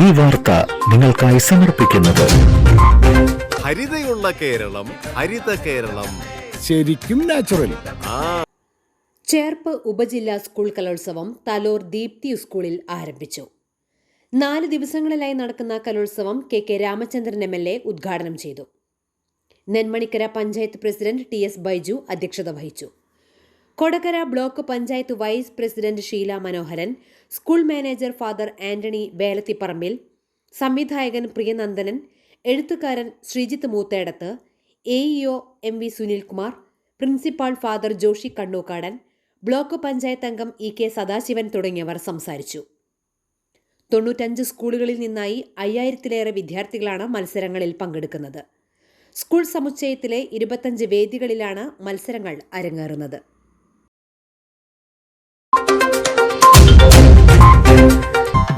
ഈ വാർത്ത നിങ്ങൾക്കായി സമർപ്പിക്കുന്നത്. ഹരിതയുള്ള കേരളം ഹരിത കേരളം. ശരിക്കും നാച്ചുറൽ ചേർപ്പ് ഉപജില്ലാ സ്കൂൾ കലോത്സവം തലോർ ദീപ്തി സ്കൂളിൽ ആരംഭിച്ചു. നാല് ദിവസങ്ങളിലായി നടക്കുന്ന കലോത്സവം K K Ramachandran M L A ഉദ്ഘാടനം ചെയ്തു. Nenmanikkara panchayat president T S Baiju അധ്യക്ഷത വഹിച്ചു. Kodakara block panchayat vice president Sheela Manoharan school manager father Antony Velathiparambil സംവിധായകൻ പ്രിയനന്ദനൻ എഴുത്തുകാരൻ Sreejith Moothedath A EO M V Sunilkumar principal father Joshy Kannukkadan block panchayat അംഗം E K Sadasivan തുടങ്ങിയവർ സംസാരിച്ചു. തൊണ്ണൂറ്റഞ്ച് സ്കൂളുകളിൽ നിന്നായി അയ്യായിരത്തിലേറെ വിദ്യാർത്ഥികളാണ് മത്സരങ്ങളിൽ പങ്കെടുക്കുന്നത്. സ്കൂൾ സമുച്ചയത്തിലെ ഇരുപത്തഞ്ച് വേദികളിലാണ് മത്സരങ്ങൾ അരങ്ങേറുന്നത്.